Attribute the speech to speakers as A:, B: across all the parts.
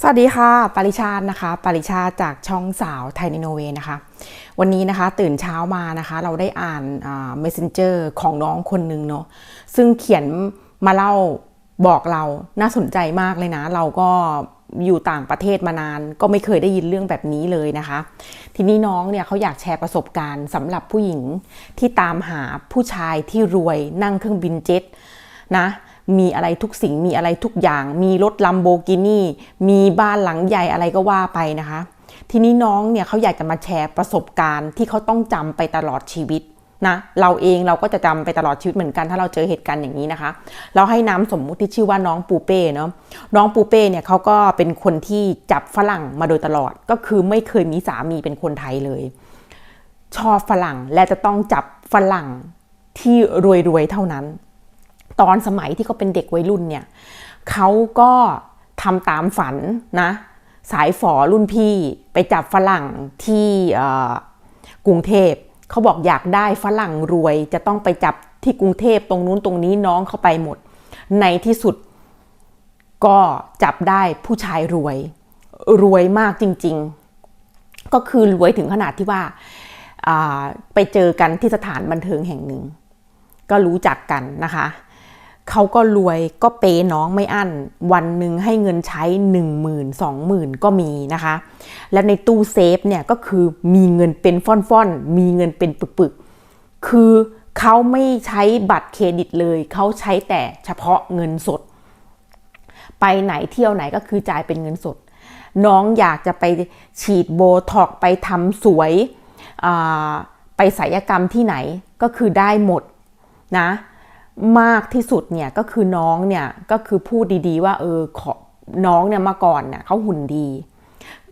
A: สวัสดีค่ะ ปริชาตินะคะ ปริชาติจากช่องสาวไทยในโนเวนะคะ วันนี้นะคะตื่นเช้ามานะคะ เราได้อ่าน messenger ของน้องคนหนึ่งเนาะซึ่งเขียนมาเล่าบอกเราน่าสนใจมากเลยนะ เราก็อยู่ต่างประเทศมานาน ก็ไม่เคยได้ยินเรื่องแบบนี้เลยนะคะ ทีนี้น้องเนี่ยเขาอยากแชร์ประสบการณ์สำหรับผู้หญิงที่ตามหาผู้ชายที่รวยนั่งเครื่องบินเจ็ตนะ มีอะไรทุกสิ่งมีอะไรทุกอย่าง มีรถลัมโบกินีมีบ้านหลังใหญ่อะไรก็ว่าไปนะคะ ทีนี้น้องเนี่ยเขาอยากจะมาแชร์ประสบการณ์ที่เขาต้องจำไปตลอดชีวิตนะเราเองเราก็จะจำไปตลอดชีวิตเหมือนกัน ถ้าเราเจอเหตุการณ์อย่างนี้นะคะ เราให้น้ำสมมุติที่ชื่อว่าน้องปูเป้เนาะน้องปูเป้เนี่ยเขาก็เป็นคนที่จับฝรั่งมาโดยตลอด ก็คือไม่เคยมีสามีเป็นคนไทยเลย ชอบฝรั่งและจะต้องจับฝรั่งที่รวยๆเท่านั้น ตอนสมัยที่เขาเป็นเด็กวัยรุ่นเนี่ยเขาก็ทำตามฝันนะ สายฝอรุ่นพี่ไปจับฝรั่งที่กรุงเทพเขาบอกอยากได้ฝรั่งรวย จะต้องไปจับที่กรุงเทพตรงนู้นตรงนี้น้องเขาไปหมด ในที่สุดก็จับได้ผู้ชายรวย รวยมากจริง ๆ ก็คือรวยถึงขนาดที่ว่าอ่าไปเจอกันที่สถานบันเทิงแห่งหนึ่ง ก็รู้จักกันนะคะ เขาก็รวยก็เปน้องไม่อั้น วันหนึ่งให้เงินใช้ 1 0 0 0 0 2 0 0 0 ก็มีนะคะ และในตู้เซฟเนี่ยก็คือมีเงินเป็นฟ่อนๆ มีเงินเป็นปึกๆ คือเขาไม่ใช้บัตรเครดิตเลย เขาใช้แต่เฉพาะเงินสด ไปไหนเที่ยวไหนก็คือจ่ายเป็นเงินสด น้องอยากจะไปฉีดโบท็อกไปทำสวยไปศัลยกรรมที่ไหนก็คือได้หมดนะ มากที่สุดเนี่ยก็คือน้องเนี่ยก็คือพูดดีๆ ว่าเออขอน้องเนี่ยมาก่อนเนี่ยเขาหุ่นดี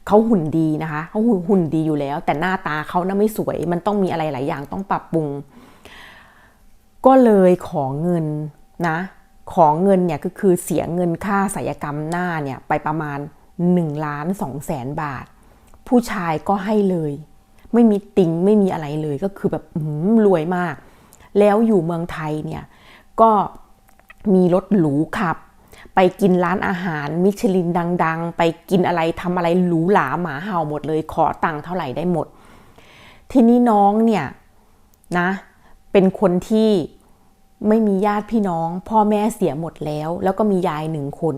A: เขาหุ่นดีนะคะเขาหุ่นหุ่นดีอยู่แล้ว แต่หน้าตาเขาน่ะไม่สวย มันต้องมีอะไรหลายอย่างต้องปรับปรุง ก็เลยขอเงินนะขอเงินเนี่ยก็คือเสียเงินค่าศัลยกรรมหน้าเนี่ยไปประมาณ1ล้าน2แสนบาท ผู้ชายก็ให้เลย ไม่มีติงไม่มีอะไรเลยก็คือแบบหือรวยมาก แล้วอยู่เมืองไทยเนี่ย ก็มีรถหรูขับ ไปกินร้านอาหารมิชลินดัง ๆ ไปกินอะไรทำอะไรหรูหราหมาเห่าหมดเลย ขอตังค์เท่าไหร่ได้หมด ทีนี้น้องเนี่ยนะ เป็นคนที่ไม่มีญาติพี่น้อง พ่อแม่เสียหมดแล้ว แล้วก็มียายหนึ่งคน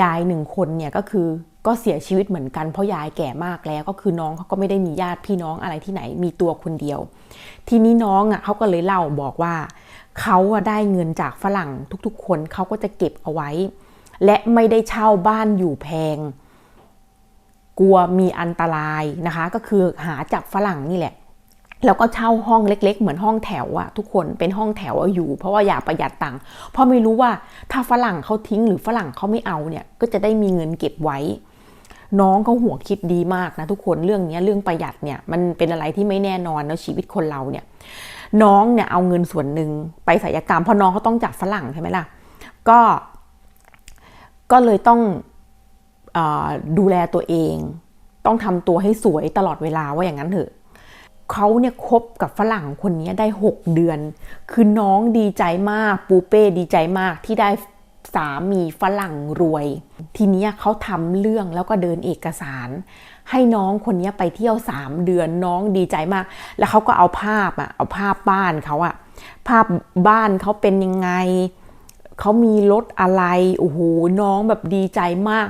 A: ยายหนึ่งคนเนี่ยก็คือ ก็เสียชีวิตเหมือนกันเพราะยายแก่มากแล้วก็คือน้องเขาก็ไม่ได้มีญาติพี่น้องอะไรที่ไหนมีตัวคนเดียว ทีนี้น้องอะเขาก็เลยเล่าบอกว่าเขาได้เงินจากฝรั่งทุกๆ คนเขาก็จะเก็บเอาไว้ และไม่ได้เช่าบ้านอยู่แพง กลัวมีอันตรายนะคะ ก็คือหาจับฝรั่งนี่แหละแล้วก็เช่าห้องเล็ก ๆ เหมือนห้องแถวอะทุกคนเป็นห้องแถวอะอยู่ เพราะว่าอยากประหยัดตังค์เพราะไม่รู้ว่าถ้าฝรั่งเขาทิ้งหรือฝรั่งเขาไม่เอาเนี่ยก็จะได้มีเงินเก็บไว้ น้องเขาหัวคิดดีมากนะทุกคนเรื่องนี้เรื่องประหยัดเนี่ยมันเป็นอะไรที่ไม่แน่นอนแล้วชีวิตคนเราเนี่ยน้องเนี่ยเอาเงินส่วนหนึ่งไปศัลยกรรมเพราะน้องเขาต้องจับฝรั่งใช่ไหมล่ะก็ก็เลยต้องอดูแลตัวเอง ต้องทำตัวให้สวยตลอดเวลาว่าอย่างนั้นเถอะเขาเนี่ยคบกับฝรั่งคนนี้ได้ 6 เดือน คือน้องดีใจมากปูเป้ดีใจมากที่ได้ สามีฝรั่งรวย ทีนี้เขาทำเรื่องแล้วก็เดินเอกสาร ให้น้องคนนี้ไปเที่ยว 3 เดือนน้องดีใจมาก แล้วเขาก็เอาภาพอะเอาภาพบ้านเขาอะภาพบ้านเขาเป็นยังไงเขามีรถอะไรโอ้โหน้องแบบดีใจมาก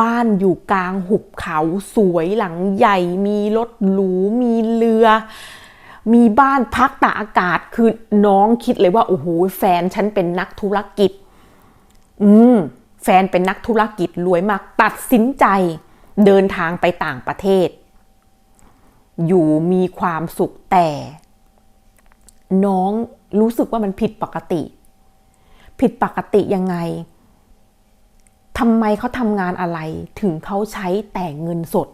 A: บ้านอยู่กลางหุบเขาสวยหลังใหญ่ มีรถหรูมีเรือ มีบ้านพักตากอากาศคือน้องคิดเลยว่าโอ้โหแฟนฉันเป็นนักธุรกิจ อืม แฟนเป็นนักธุรกิจรวยมาก ตัดสินใจ เดินทางไปต่างประเทศ อยู่มีความสุขแต่ น้องรู้สึกว่ามันผิดปกติ ผิดปกติยังไงทำไมเขาทำงานอะไรถึงเขาใช้แต่เงินสด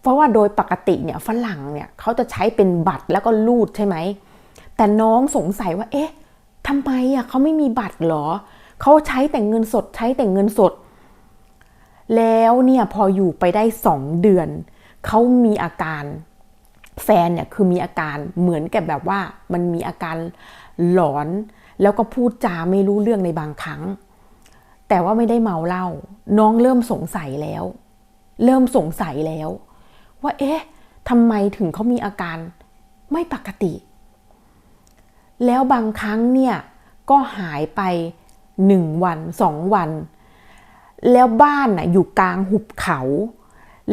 A: เพราะว่าโดยปกติเนี่ยฝรั่งเนี่ยเขาจะใช้เป็นบัตรแล้วก็รูดใช่ไหม แต่น้องสงสัยว่า เอ๊ะทำไมอะเขาไม่มีบัตรหรอ เขาใช้แต่เงินสดใช้แต่เงินสด แล้วเนี่ยพออยู่ไปได้สองเดือน เขามีอาการแฟนเนี่ยคือมีอาการเหมือนกับแบบว่ามันมีอาการหลอน แล้วก็พูดจาไม่รู้เรื่องในบางครั้ง แต่ว่าไม่ได้เมาเหล้าน้องเริ่มสงสัยแล้ว เริ่มสงสัยแล้ว ว่าเอ๊ะทำไมถึงเขามีอาการไม่ปกติ แล้วบางครั้งเนี่ยก็หายไป หนึ่งวันสองวัน แล้วบ้านน่ะอยู่กลางหุบเขา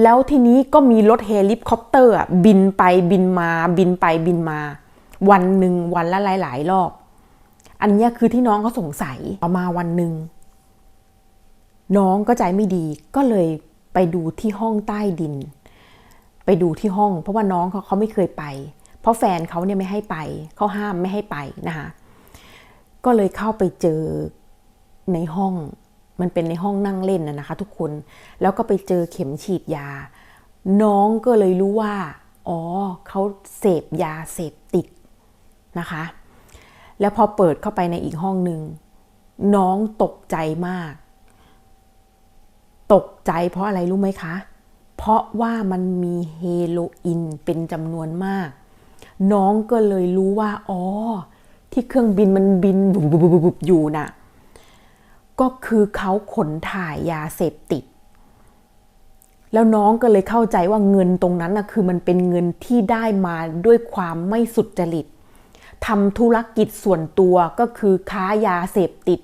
A: แล้วทีนี้ก็มีรถเฮลิคอปเตอร์บินไปบินมาบินไปบินมา วันหนึ่งวันละหลาย ๆ รอบ อันนี้คือที่น้องเขาสงสัยต่อมาวันหนึ่งน้องก็ใจไม่ดีก็เลยไปดูที่ห้องใต้ดิน ไปดูที่ห้อง เพราะว่าน้องเขาเขาไม่เคยไป เพราะแฟนเขาเนี่ยไม่ให้ไปเขาห้ามไม่ให้ไปนะคะก็เลยเข้าไปเจอ ในห้อง มันเป็นในห้องนั่งเล่นนะนะคะ ทุกคน แล้วก็ไปเจอเข็มฉีดยา น้องก็เลยรู้ว่า อ๋อเขาเสพยาเสพติดนะคะ แล้วพอเปิดเข้าไปในอีกห้องหนึ่งน้องตกใจมาก ตกใจเพราะอะไรรู้ไหมคะ เพราะว่ามันมีเฮโรอีนเป็นจำนวนมาก น้องก็เลยรู้ว่า อ๋อ ที่เครื่องบินมันบินบุบบุบบุบบุบอยู่น่ะ ก็คือเขาขนถ่ายยาเสพติด แล้วน้องก็เลยเข้าใจว่าเงินตรงนั้นนะคือมันเป็นเงินที่ได้มาด้วยความไม่สุจริตทำธุรกิจส่วนตัวก็คือค้ายาเสพติด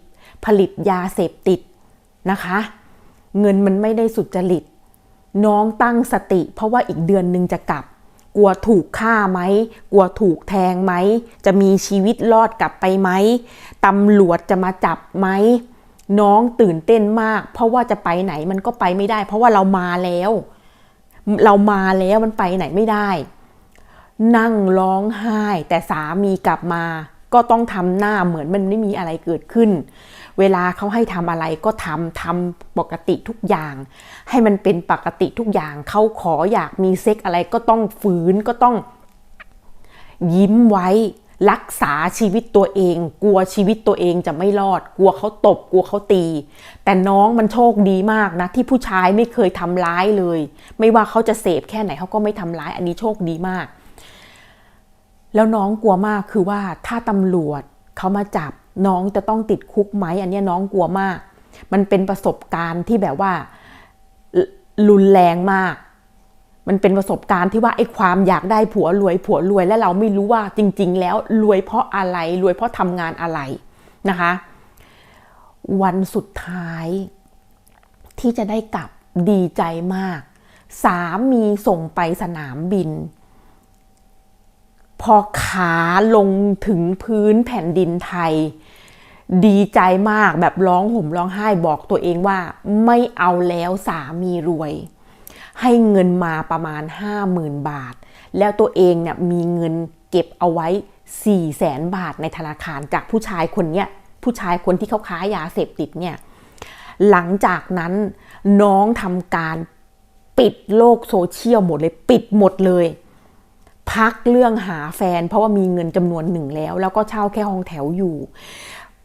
A: ผลิตยาเสพติดนะคะ เงินมันไม่ได้สุจริต น้องตั้งสติ เพราะว่าอีกเดือนหนึ่งจะกลับ กลัวถูกฆ่าไหม กลัวถูกแทงไหม จะมีชีวิตรอดกลับไปไหมตำรวจจะมาจับไหม น้องตื่นเต้นมาก เพราะว่าจะไปไหนมันก็ไปไม่ได้ เพราะว่าเรามาแล้ว เรามาแล้วมันไปไหนไม่ได้ นั่งร้องไห้ แต่สามีกลับมา ก็ต้องทำหน้าเหมือนมันไม่มีอะไรเกิดขึ้น เวลาเขาให้ทำอะไรก็ทำทำปกติทุกอย่าง ให้มันเป็นปกติทุกอย่างเขาขออยากมีเซ็กอะไรก็ต้องฝืนก็ต้องยิ้มไว้ รักษาชีวิตตัวเอง กลัวชีวิตตัวเองจะไม่รอด กลัวเขาตบ กลัวเขาตี แต่น้องมันโชคดีมากนะ ที่ผู้ชายไม่เคยทำร้ายเลย ไม่ว่าเขาจะเสพแค่ไหนเขาก็ไม่ทำร้าย อันนี้โชคดีมาก แล้วน้องกลัวมากคือว่าถ้าตำรวจเขามาจับน้องจะต้องติดคุกไหมอันนี้น้องกลัวมาก มันเป็นประสบการณ์ที่แบบว่ารุนแรงมาก มันเป็นประสบการณ์ที่ว่าไอ้ความอยากได้ผัวรวยผัวรวยและเราไม่รู้ว่าจริง ๆ แล้วรวยเพราะอะไรรวยเพราะทำงานอะไรนะคะ วันสุดท้าย ที่จะได้กลับดีใจมาก สามีส่งไปสนามบิน พอขาลงถึงพื้นแผ่นดินไทย ดีใจมากแบบร้องห่มร้องไห้บอกตัวเองว่า ไม่เอาแล้วสามีรวย ให้เงินมาประมาณ 50,000 บาท แล้วตัวเองเนี่ยมีเงินเก็บเอาไว้ 4 0 0แสนบาทในธนาคารจากผู้ชายคนเนี้ยผู้ชายคนที่เขาค้ายาเสพติดเนี่ยหลังจากนั้นน้องทำการปิดโลกโซเชียลหมดเลยปิดหมดเลย พักเรื่องหาแฟน เพราะว่ามีเงินจำนวนหนึ่งแล้ว แล้วก็เช่าแค่ห้องแถวอยู่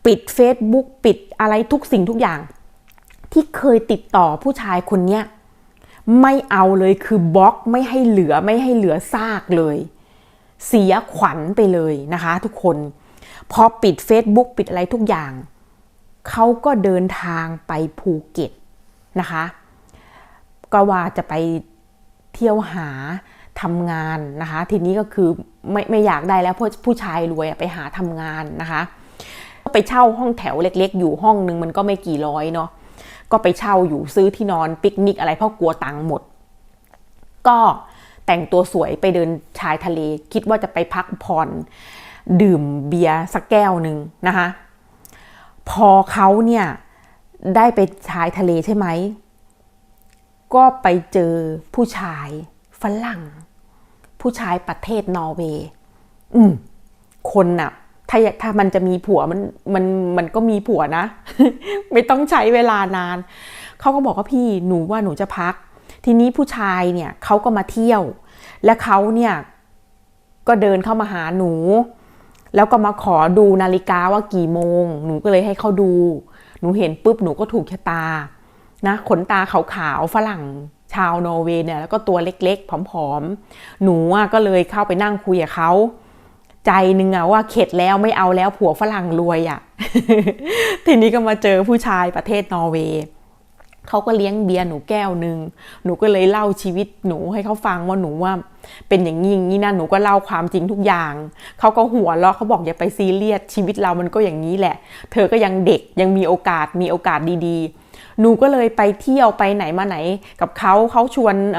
A: ปิด Facebook ปิดอะไรทุกสิ่งทุกอย่าง ที่เคยติดต่อผู้ชายคนเนี้ย ไม่เอาเลยคือบล็อกไม่ให้เหลือไม่ให้เหลือซากเลย เสียขวัญไปเลยนะคะ ทุกคน พอปิด Facebook ปิดอะไรทุกอย่าง เขาก็เดินทางไปภูเก็ตนะคะ ก็ว่าจะไปเที่ยวหาทำงานนะคะ ทีนี้ก็คือไม่ไม่อยากได้แล้วเพราะผู้ชายรวยไปหาทำงานนะคะ ก็ไปเช่าห้องแถวเล็กๆ อยู่ห้องนึงมันก็ไม่กี่ร้อยเนาะ ก็ไปเช่าอยู่ซื้อที่นอนปิกนิกอะไรเพราะกลัวตังค์หมด ก็แต่งตัวสวยไปเดินชายทะเล คิดว่าจะไปพักผ่อนดื่มเบียร์สักแก้วหนึ่งนะคะ พอเขาเนี่ยได้ไปชายทะเลใช่ไหม ก็ไปเจอผู้ชายฝรั่ง ผู้ชายประเทศนอร์เวย์อืมคนน่ะ ถ้าถ้ามันจะมีผัวมันมันมันก็มีผัวนะ ไม่ต้องใช้เวลานาน เขาก็บอกว่าพี่หนูว่าหนูจะพัก ทีนี้ผู้ชายเนี่ยเขาก็มาเที่ยว และเขาเนี่ยก็เดินเข้ามาหาหนู แล้วก็มาขอดูนาฬิกาว่ากี่โมง หนูก็เลยให้เขาดู หนูเห็นปุ๊บหนูก็ถูกชะตานะขนตาขาวๆฝรั่งชาวนอร์เวย์เนี่ยแล้วก็ตัวเล็กๆผอมๆ หนูก็เลยเข้าไปนั่งคุยกับเขา ใจนึงอะว่าเข็ดแล้วไม่เอาแล้วผัวฝรั่งรวยอะทีนี้ก็มาเจอผู้ชายประเทศนอร์เวย์เขาก็เลี้ยงเบียร์หนูแก้วหนึ่งหนูก็เลยเล่าชีวิตหนูให้เขาฟังว่าหนูว่า เป็นอย่างนี้อย่างนี้นะหนูก็เล่าความจริงทุกอย่างเขาก็หัวเราะเขาบอกอย่าไปซีเรียสชีวิตเรามันก็อย่างนี้แหละ เธอก็ยังเด็กยังมีโอกาสมีโอกาสดีๆ หนูก็เลยไปเที่ยวไปไหนมาไหน กับเขาเขาชวนเ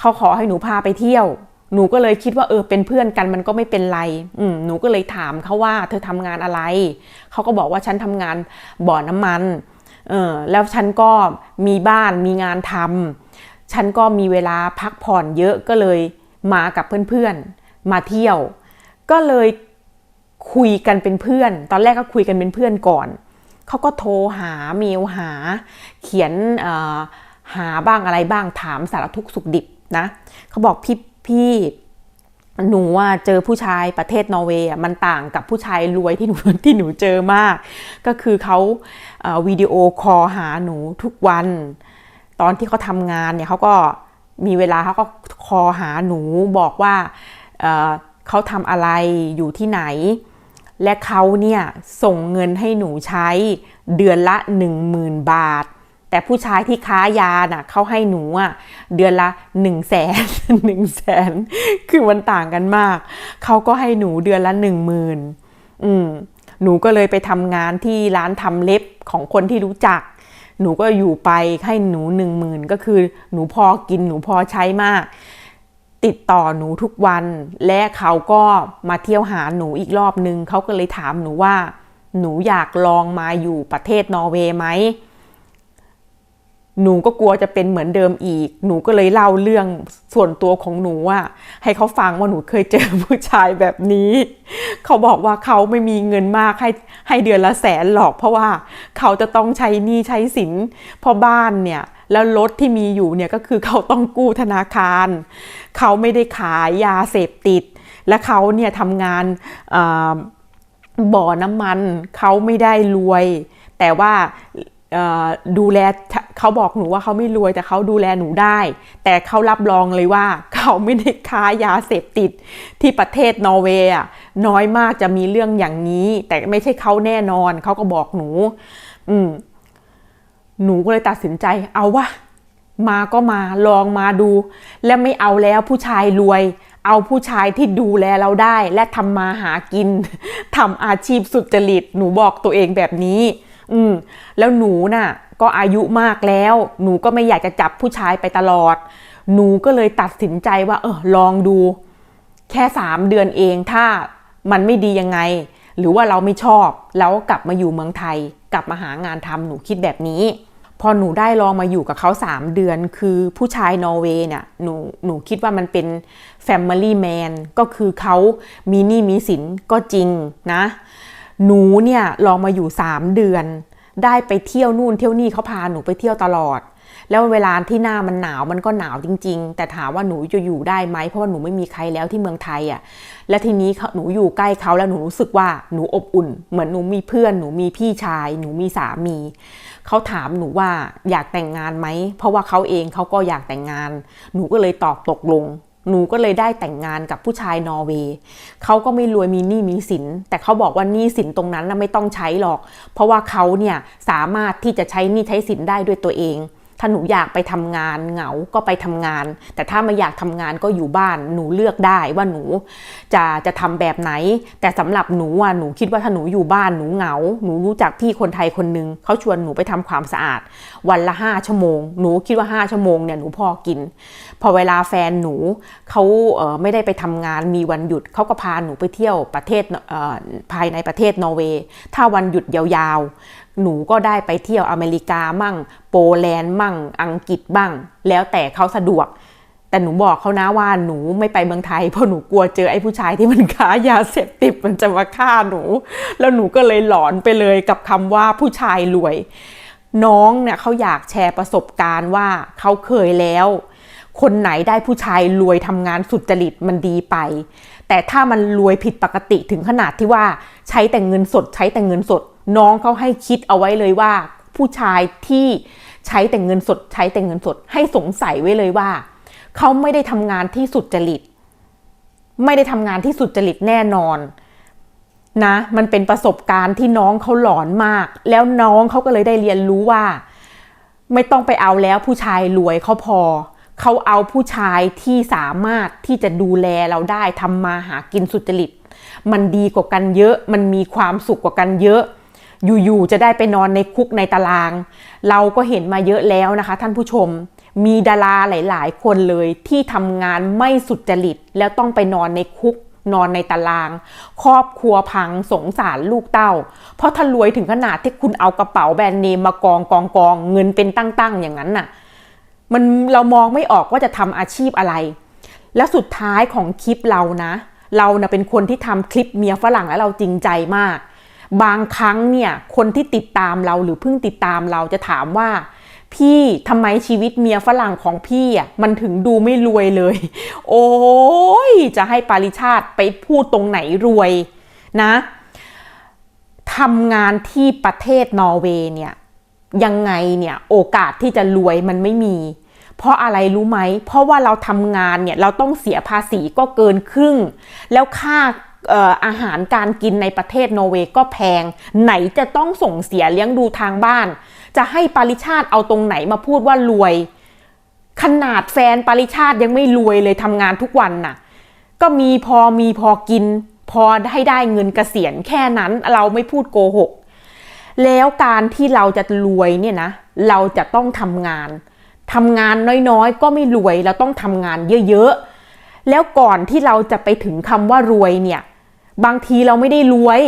A: เขาขอให้หนูพาไปเที่ยว หนูก็เลยคิดว่าเออเป็นเพื่อนกันมันก็ไม่เป็นไร อืมหนูก็เลยถามเขาว่าเธอทำงานอะไร เขาก็บอกว่าฉันทำงานบ่อน้ำมันเออแล้วฉันก็มีบ้านมีงานทำฉันก็มีเวลาพักผ่อนเยอะก็เลยมากับเพื่อนๆ มาเที่ยว ก็เลยคุยกันเป็นเพื่อน ตอนแรกก็คุยกันเป็นเพื่อนก่อน เขาก็โทรหาเมลหา เขียนหาบ้างอะไรบ้างถามสารทุกข์สุขดิบนะ เขาบอกพี่ พี่หนูว่าเจอผู้ชายประเทศนอร์เวย์มันต่างกับผู้ชายรวยที่หนูที่หนูเจอมาก ก็คือเขาวิดีโอคอลหาหนูทุกวัน ตอนที่เขาทำงานเนี่ยเขาก็มีเวลาเขาก็คอลหาหนูบอกว่าเเขาทำอะไรอยู่ที่ไหน และเขาเนี่ยส่งเงินให้หนูใช้เดือนละ 10,000 บาท แต่ผู้ชายที่ค้ายาน่ะเขาให้หนูอะเดือนละ1นึ่งแสนหนึ่งแสนคือมันต่างกันมาก เขาก็ให้หนูเดือนละหนึ่งหมื่นอืมหนูก็เลยไปทำงานที่ร้านทำเล็บของคนที่รู้จัก หนูก็อยู่ไปให้หนูหนึ่งหมื่นก็คือหนูพอกินหนูพอใช้มาก ติดต่อหนูทุกวัน และเขาก็มาเที่ยวหาหนูอีกรอบนึง เขาก็เลยถามหนูว่า หนูอยากลองมาอยู่ประเทศนอร์เวย์ไหม หนูก็กลัวจะเป็นเหมือนเดิมอีก หนูก็เลยเล่าเรื่องส่วนตัวของหนูอะให้เขาฟังว่าหนูเคยเจอผู้ชายแบบนี้ เขาบอกว่าเขาไม่มีเงินมากให้ให้เดือนละแสนหรอก เพราะว่าเขาจะต้องใช้หนี้ใช้สินเพราะบ้านเนี่ยแล้วรถที่มีอยู่เนี่ยก็คือเขาต้องกู้ธนาคาร เขาไม่ได้ขายยาเสพติด และเขาเนี่ยทำงานบ่อน้ำมัน เขาไม่ได้รวย แต่ว่า ดูแลเขาบอกหนูว่าเขาไม่รวยแต่เขาดูแลหนูได้ แต่เขารับรองเลยว่า เขาไม่ได้ค้ายาเสพติดที่ประเทศนอร์เวย์น้อยมากจะมีเรื่องอย่างนี้ แต่ไม่ใช่เขาแน่นอนเขาก็บอกหนู อืม หนูก็เลยตัดสินใจ เอาวะมาก็มาลองมาดู และไม่เอาแล้วผู้ชายรวย เอาผู้ชายที่ดูแลเราได้ และทำมาหากินทำอาชีพสุจริต หนูบอกตัวเองแบบนี้ อืม แล้วหนูน่ะ ก็อายุมากแล้ว หนูก็ไม่อยากจะจับผู้ชายไปตลอด หนูก็เลยตัดสินใจว่า เออลองดู แค่สามเดือนเองถ้ามันไม่ดียังไง หรือว่าเราไม่ชอบ แล้วกลับมาอยู่เมืองไทย กลับมาหางานทำหนูคิดแบบนี้ พอหนูได้ลองมาอยู่กับเขา 3 เดือน คือผู้ชายนอร์เวย์เนี่ยหนูหนูคิดว่ามันเป็น Family Man ก็คือเขามีหนี้มีสินก็จริงนะ หนูเนี่ยลองมาอยู่ 3 เดือน ได้ไปเที่ยวนู่นเที่ยวนี่เขาพาหนูไปเที่ยวตลอด แล้วเวลาที่หน้ามันหนาวมันก็หนาวจริง ๆ แต่ถามว่าหนูจะอยู่ได้ไหมเพราะว่าหนูไม่มีใครแล้วที่เมืองไทยอะ และทีนี้เขาหนูอยู่ใกล้เขาแล้วหนูรู้สึกว่าหนูอบอุ่น เหมือนหนูมีเพื่อนหนูมีพี่ชาย หนูมีสามีเขาถามหนูว่าอยากแต่งงานไหมเพราะว่าเขาเองเขาก็อยากแต่งงาน หนูก็เลยตอบตกลง หนูก็เลยได้แต่งงานกับผู้ชายนอร์เวย์เขาก็ไม่รวยมีหนี้มีสิน แต่เขาบอกว่าหนี้สินตรงนั้นนะไม่ต้องใช้หรอก เพราะว่าเขาเนี่ยสามารถที่จะใช้หนี้ใช้สินได้ด้วยตัวเอง ถ้าหนูอยากไปทำงานเหงา ก็ไปทำงาน แต่ถ้าไม่อยากทำงานก็อยู่บ้าน หนูเลือกได้ว่าหนูจะจะทำแบบไหน แต่สำหรับหนูอะหนูคิดว่าถ้าหนูอยู่บ้านหนูเหงา หนูรู้จักพี่คนไทยคนหนึ่งเขาชวนหนูไปทำความสะอาด วันละห้าชั่วโมง หนูคิดว่าห้าชั่วโมงเนี่ยหนูพอกิน พอเวลาแฟนหนูเขาเออไม่ได้ไปทำงานมีวันหยุดเขาก็พาหนูไปเที่ยวประเทศเออภายในประเทศนอร์เวย์ถ้าวันหยุดยาวๆ หนูก็ได้ไปเที่ยวอเมริกามั่ง โปแลนด์มั่ง อังกฤษบ้าง แล้วแต่เขาสะดวก แต่หนูบอกเขานะว่าหนูไม่ไปเมืองไทยเพราะหนูกลัวเจอไอ้ผู้ชายที่มันค้ายาเสพติดมันจะมาฆ่าหนู แล้วหนูก็เลยหลอนไปเลยกับคำว่าผู้ชายรวย น้องเนี่ยเขาอยากแชร์ประสบการณ์ว่าเขาเคยแล้วคนไหนได้ผู้ชายรวยทำงานสุจริตมันดีไป แต่ถ้ามันรวยผิดปกติถึงขนาดที่ว่าใช้แต่เงินสดใช้แต่เงินสด น้องเขาให้คิดเอาไว้เลยว่า ผู้ชายที่ใช้แต่เงินสด ใช้แต่เงินสด ให้สงสัยไว้เลยว่า เขาไม่ได้ทำงานที่สุดจริต ไม่ได้ทำงานที่สุดจริตแน่นอนนะ มันเป็นประสบการณ์ที่น้องเขาหลอนมาก แล้วน้องเขาก็เลยได้เรียนรู้ว่า ไม่ต้องไปเอาแล้วผู้ชายรวยเขาพอเขาเอาผู้ชายที่สามารถที่จะดูแลเราได้ทำมาหากินสุจริต มันดีกว่ากันเยอะ มันมีความสุขกว่ากันเยอะ อยู่ๆจะได้ไปนอนในคุกในตาราง เราก็เห็นมาเยอะแล้วนะคะ ท่านผู้ชมมีดาราหลาย ๆ คนเลยที่ทำงานไม่สุจริต แล้วต้องไปนอนในคุกนอนในตาราง ครอบครัวพังสงสารลูกเต้า เพราะถ้ารวยถึงขนาดที่คุณเอากระเป๋าแบรนด์เนมมากองกองกองเงินเป็นตั้ง ๆ อย่างนั้นน่ะมันเรามองไม่ออกว่าจะทำอาชีพอะไร แล้วสุดท้ายของคลิปเรานะ เรานะเป็นคนที่ทำคลิปเมียฝรั่งแล้วเราจริงใจมาก บางครั้งเนี่ยคนที่ติดตามเราหรือเพิ่งติดตามเราจะถามว่า พี่ทำไมชีวิตเมียฝรั่งของพี่อะมันถึงดูไม่รวยเลย โอ้ยจะให้ปาริชาติไปพูดตรงไหนรวยนะทำงานที่ประเทศนอร์เวย์เนี่ยยังไงเนี่ยโอกาสที่จะรวยมันไม่มี เพราะอะไรรู้ไหม เพราะว่าเราทำงานเนี่ยเราต้องเสียภาษีก็เกินครึ่ง แล้วค่า อาหารการกินในประเทศนอร์เวย์ก็แพง ไหนจะต้องส่งเสียเลี้ยงดูทางบ้าน จะให้ปาริชาติเอาตรงไหนมาพูดว่ารวย ขนาดแฟนปาริชาติยังไม่รวยเลยทำงานทุกวันน่ะ ก็มีพอมีพอกิน พอให้ได้เงินเกษียณแค่นั้นเราไม่พูดโกหก แล้วการที่เราจะรวยเนี่ยนะ เราจะต้องทำงานทำงานน้อยๆ ก็ไม่รวยเราต้องทำงานเยอะๆแล้วก่อนที่เราจะไปถึงคำว่ารวยเนี่ย บางทีเราไม่ได้รวย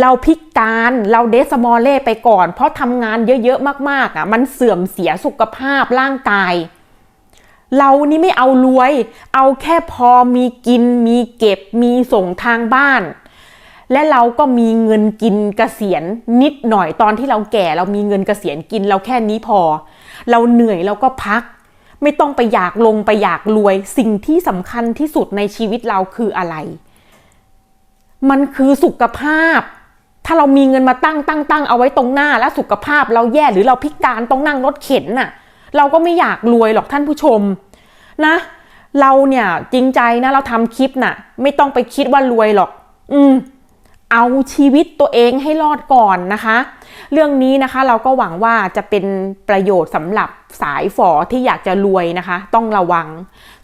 A: เราพิการเราเดสมอลเล่ไปก่อน เพราะทำงานเยอะๆมากๆอะมันเสื่อมเสียสุขภาพร่างกาย เรานี่ไม่เอารวย เอาแค่พอมีกิน มีเก็บมีส่งทางบ้าน และเราก็มีเงินกินเกษียณนิดหน่อยตอนที่เราแก่เรามีเงินเกษียณกินเราแค่นี้พอ เราเหนื่อยเราก็พักไม่ต้องไปอยากลงไปอยากรวย สิ่งที่สำคัญที่สุดในชีวิตเราคืออะไร มันคือสุขภาพ ถ้าเรามีเงินมาตั้งตั้งตั้งเอาไว้ตรงหน้า แล้วสุขภาพเราแย่หรือเราพิการต้องนั่งรถเข็นน่ะ เราก็ไม่อยากรวยหรอกท่านผู้ชมนะ เราเนี่ยจริงใจนะเราทำคลิปน่ะ ไม่ต้องไปคิดว่ารวยหรอก อืมเอาชีวิตตัวเองให้รอดก่อนนะคะ เรื่องนี้นะคะเราก็หวังว่าจะเป็นประโยชน์สำหรับ สายฝอที่อยากจะรวยนะคะ ต้องระวัง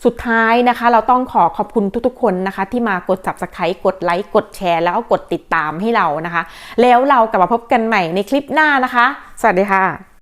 A: สุดท้ายนะคะ เราต้องขอขอบคุณทุกๆ คนนะคะ ที่มากด subscribe กดไลค์กดแชร์ แล้วก็กดติดตามให้เรานะคะ แล้วเรากลับมาพบกันใหม่ในคลิปหน้านะคะ สวัสดีค่ะ